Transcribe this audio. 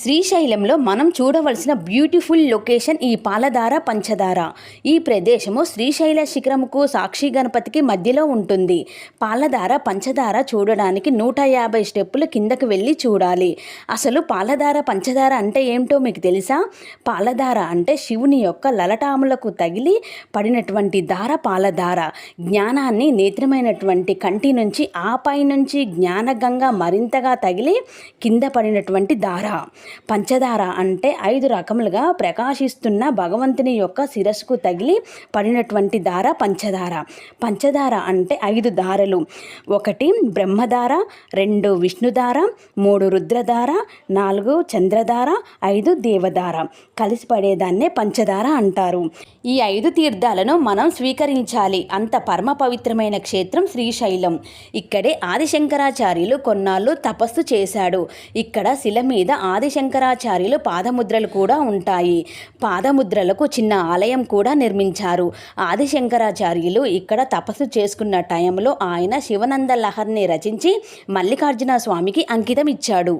శ్రీశైలంలో మనం చూడవలసిన బ్యూటిఫుల్ లొకేషన్ ఈ పాలధార పంచదార ఈ ప్రదేశము శ్రీశైల శిఖరముకు సాక్షి గణపతికి మధ్యలో ఉంటుంది. పాలధార పంచదార చూడడానికి నూట యాభై స్టెప్పులు కిందకు వెళ్ళి చూడాలి. అసలు పాలధార పంచదార అంటే ఏమిటో మీకు తెలుసా? పాలధార అంటే శివుని యొక్క లలటాములకు తగిలి పడినటువంటి దార పాలధార. జ్ఞానాన్ని నేత్రమైనటువంటి కంటి నుంచి ఆ పై నుంచి జ్ఞానగంగా మరింతగా తగిలి కింద పడినటువంటి దార పంచదార అంటే ఐదు రకములుగా ప్రకాశిస్తున్న భగవంతుని యొక్క శిరస్సుకు తగిలి పడినటువంటి దార పంచదార. పంచదార అంటే ఐదు దారలు. ఒకటి బ్రహ్మధార రెండు విష్ణుధార మూడు రుద్రధార నాలుగు చంద్రధార ఐదు దేవధార కలిసి పడేదాన్నే పంచదార అంటారు. ఈ ఐదు తీర్థాలను మనం స్వీకరించాలి. అంత పరమ పవిత్రమైన క్షేత్రం శ్రీశైలం. ఇక్కడే ఆదిశంకరాచార్యులు కొన్నాళ్ళు తపస్సు చేశాడు. ఇక్కడ శిల మీద ఆదిశంకరాచార్యులు పాదముద్రలు కూడా ఉంటాయి. పాదముద్రలకు చిన్న ఆలయం కూడా నిర్మించారు. ఆదిశంకరాచార్యులు ఇక్కడ తపస్సు చేసుకున్న టైంలో ఆయన శివనంద లహర్ని రచించి మల్లికార్జున స్వామికి అంకితం ఇచ్చాడు